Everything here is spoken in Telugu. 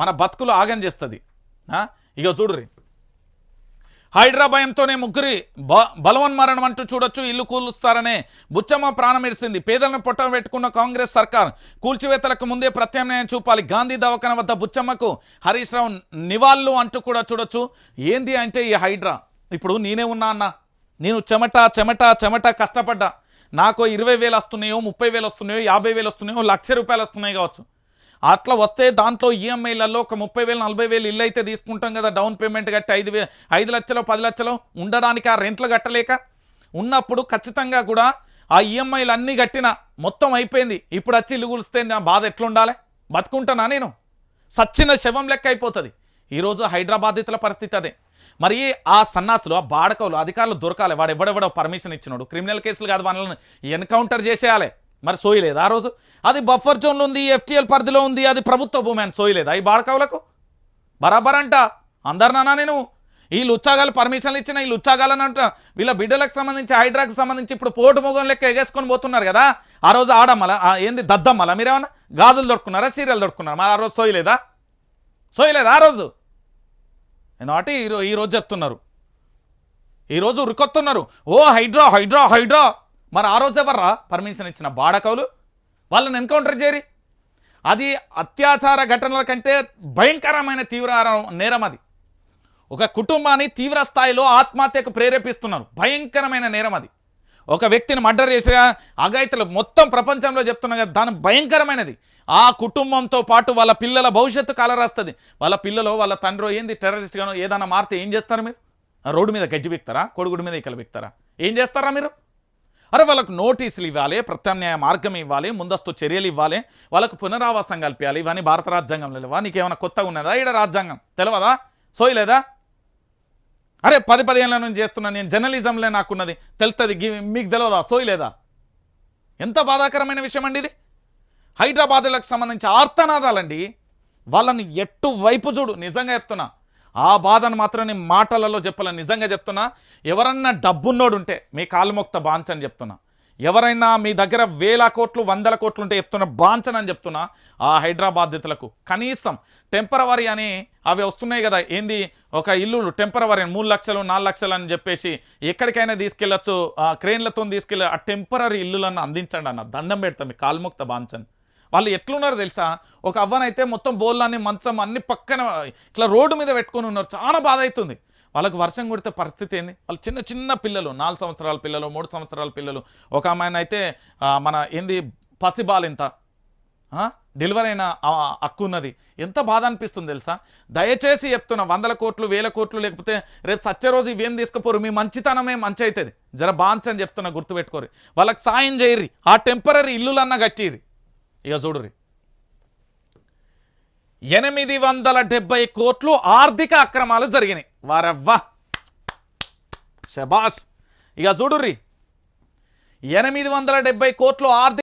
మన బతుకులు ఆగం చేస్తుంది. ఇక చూడుర్రి. హైడ్రాభయంతోనే ముగ్గురి బ బలవన్మరణం అంటూ చూడొచ్చు ఇల్లు కూలుస్తారనే బుచ్చమ్మ ప్రాణం ఇరిసింది. పేదలను పొట్ట పెట్టుకున్న కాంగ్రెస్ సర్కార్ కూల్చివేతలకు ముందే ప్రత్యామ్నాయం చూపాలి. గాంధీ దవాఖాన వద్ద బుచ్చమ్మకు హరీష్ రావు నివాళులు అంటూ కూడా చూడొచ్చు. ఏంది అంటే ఈ హైడ్రా? ఇప్పుడు నేనే ఉన్నా అన్న. నేను చెమట చెమట చెమట కష్టపడ్డా. నాకు ఇరవై వేలు వస్తున్నాయో ముప్పై వేలు వస్తున్నాయో యాభై వేలు వస్తున్నాయో లక్ష రూపాయలు వస్తున్నాయి కావచ్చు. అట్లా వస్తే దాంట్లో ఈఎంఐలలో ఒక ముప్పై వేలు నలభై వేలు ఇల్లు అయితే తీసుకుంటాం కదా డౌన్ పేమెంట్ కట్టి ఐదు వే ఐదు లక్షలు పది లక్షలు ఉండడానికి ఆ రెంట్లు కట్టలేక? ఉన్నప్పుడు ఖచ్చితంగా కూడా ఆ ఈఎంఐలు అన్నీ కట్టిన మొత్తం అయిపోయింది. ఇప్పుడు వచ్చి ఇల్లు కూలిస్తే నా బాధ ఎట్లుండాలి? బతుకుంటానా నేను? సచ్చిన శవం లెక్క అయిపోతుంది. ఈరోజు హైదరాబాదితుల పరిస్థితి అదే. మరి ఆ సన్నాసులు ఆ బాడకవులు అధికారులు దొరకాలి. వాడు ఎవడెవడో పర్మిషన్ ఇచ్చినాడు. క్రిమినల్ కేసులు కాదు వాళ్ళని ఎన్కౌంటర్ చేసేయాలి. మరి సోయలేదు. ఆ రోజు అది బఫర్ జోన్లో ఉంది ఎఫ్టీఎల్ పరిధిలో ఉంది అది ప్రభుత్వ భూమి అని సోయలేదా ఈ బాడకవులకు? బరాబర్ అంట. అందరినానా నేను. ఈ లుచ్చాగాలు పర్మిషన్లు ఇచ్చిన ఈ లుచ్చాగాలని అంట. వీళ్ళ బిడ్డలకు సంబంధించి హైడ్రాకు సంబంధించి ఇప్పుడు పోటు మొగం లెక్క ఎగేసుకొని పోతున్నారు కదా. ఆ రోజు ఆడమ్మల ఏంది దద్దమ్మల మీరేమన్నా? గాజులు దొరుకున్నారా సీరియల్ దొరుకున్నారా మరి ఆ రోజు సోయలేదా? సోయలేదా ఆ రోజు? ఎందుకంటే ఈరో ఈరోజు చెప్తున్నారు. ఈరోజు ఉరికొత్తున్నారు. ఓ హైడ్రా హైడ్రా హైడ్రా! మరి ఆ రోజు ఎవర్రా పర్మిషన్ ఇచ్చిన బాడకవులు? వాళ్ళని ఎన్కౌంటర్ చేయరి అది అత్యాచార ఘటనల కంటే భయంకరమైన తీవ్ర నేరం అది. ఒక కుటుంబాన్ని తీవ్ర స్థాయిలో ఆత్మహత్యకు ప్రేరేపిస్తున్నారు. భయంకరమైన నేరం అది. ఒక వ్యక్తిని మర్డర్ చేసిన అగాయితలు మొత్తం ప్రపంచంలో చెప్తున్నా కదా దాని భయంకరమైనది. ఆ కుటుంబంతో పాటు వాళ్ళ పిల్లల భవిష్యత్తు కలరాస్తుంది వాళ్ళ పిల్లలు వాళ్ళ తండ్రి ఏంది టెర్రరిస్ట్గానో ఏదైనా మారితే ఏం చేస్తారు మీరు? రోడ్డు మీద గజ్జి బిక్తారా? కొడుగుడి మీద ఇక్కలు బిక్తారా? ఏం చేస్తారా మీరు? అరే వాళ్ళకు నోటీసులు ఇవ్వాలి ప్రత్యామ్నాయ మార్గం ఇవ్వాలి ముందస్తు చర్యలు ఇవ్వాలి వాళ్ళకు పునరావాసం కల్పించాలి ఇవన్నీ భారత రాజ్యాంగంలో లేవా? నీకేమైనా కొత్తగా ఉన్నదా ఈడ రాజ్యాంగం? తెలియదా సోయలేదా అరే పది పదిహేనుల నుంచి చేస్తున్నా నేను జర్నలిజంలో నాకున్నది తెలుస్తుంది మీకు తెలియదా సోయలేదా ఎంత బాధాకరమైన విషయం అండి ఇది? హైదరాబాదులకు సంబంధించి ఆర్తనాదాలండి. వాళ్ళని ఎట్టు వైపు చూడు? నిజంగా చెప్తున్నా. ఆ బాధను మాత్రం నేను మాటలలో చెప్పాలని. నిజంగా చెప్తున్నా ఎవరన్నా డబ్బున్నోడు ఉంటే మీ కాలుమొక్త బాంచని చెప్తున్నా. ఎవరైనా మీ దగ్గర వేల కోట్లు వందల కోట్లు ఉంటే చెప్తున్న బాంచన్ అని చెప్తున్నా ఆ హైదరాబాద్తులకు కనీసం టెంపరవరీ అని అవి వస్తున్నాయి కదా ఏంది? ఒక ఇల్లు టెంపరవరీ మూడు లక్షలు నాలుగు లక్షలు అని చెప్పేసి ఎక్కడికైనా తీసుకెళ్ళచ్చు ఆ క్రేన్లతో తీసుకెళ్ళి ఆ టెంపరరీ ఇల్లులను అందించండి అన్న దండం పెడతాం మీ కాల్ముక్త బాంచన్. వాళ్ళు ఎట్లున్నారు తెలుసా? ఒక అవ్వనైతే మొత్తం బోళ్ళని మంచం అన్ని పక్కన ఇట్లా రోడ్డు మీద పెట్టుకొని ఉన్నారు. చాలా బాధ అవుతుంది వాళ్ళకు వర్షం కొడితే పరిస్థితి ఏంది? వాళ్ళు చిన్న చిన్న పిల్లలు నాలుగు సంవత్సరాల పిల్లలు మూడు సంవత్సరాల పిల్లలు. ఒక అమ్మాయిని అయితే మన ఏంది పసిబాల్ ఇంత. డెలివరీ అయిన హక్కు ఉన్నది. ఎంత బాధ అనిపిస్తుంది తెలుసా? దయచేసి చెప్తున్నా వందల కోట్లు వేల కోట్లు లేకపోతే రేపు సత్య రోజు ఇవేం తీసుకుపోరు. మీ మంచితనమే మంచి అవుతుంది. జర బాన్స్ అని చెప్తున్నా గుర్తుపెట్టుకోరు. వాళ్ళకి సాయం చేయరి ఆ టెంపరీ ఇల్లులన్నా కట్టిరి ఇక చూడురి ఎనిమిది వందల డెబ్బై కోట్లు ఆర్థిక అక్రమాలు జరిగినాయి. వారవ్వా. శబాష్ ఇక చూడుర్రి. ఎనిమిది వందల డెబ్బై కోట్లు ఆర్థిక